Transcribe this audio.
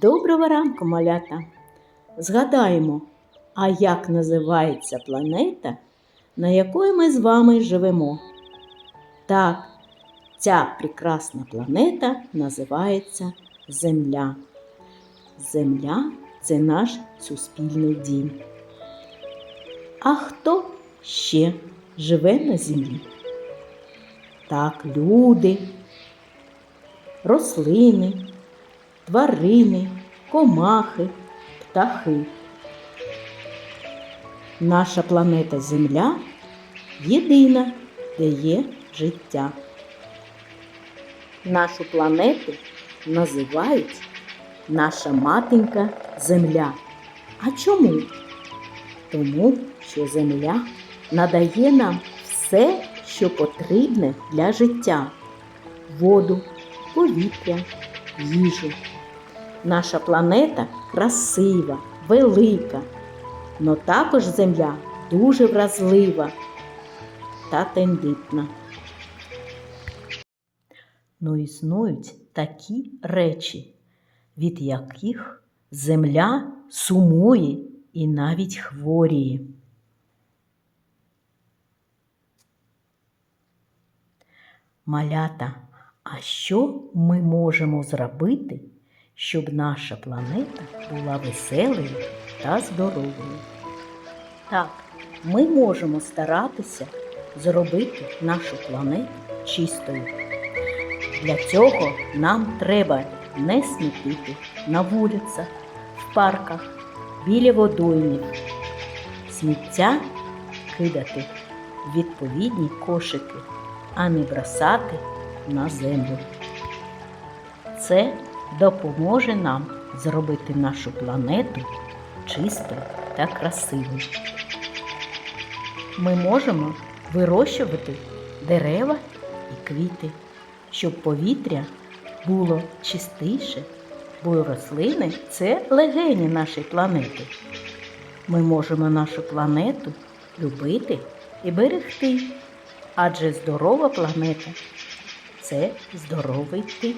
Доброго ранку, малята! Згадаємо, а як називається планета, на якої ми з вами живемо? Так, ця прекрасна планета називається Земля. Земля це наш суспільний дім. А хто ще живе на землі? Так, люди, рослини, тварини, комахи, птахи. Наша планета Земля єдина, де є життя. Нашу планету називають наша матінка Земля. А чому? Тому що Земля надає нам все, що потрібне для життя: воду, повітря, їжу. Наша планета красива, велика, но також Земля дуже вразлива та тендитна. Ну існують такі речі, від яких земля сумує і навіть хворіє. Малята, а що ми можемо зробити, щоб наша планета була веселою та здоровою? Так, ми можемо старатися зробити нашу планету чистою. Для цього нам треба не смітити на вулицях, в парках, біля водоймів. Сміття кидати в відповідні кошики, а не бросати на землю. Це допоможе нам зробити нашу планету чистою та красивою. Ми можемо вирощувати дерева і квіти, щоб повітря було чистіше, бо рослини це легені нашої планети. Ми можемо нашу планету любити і берегти, адже здорова планета це здоровий ти.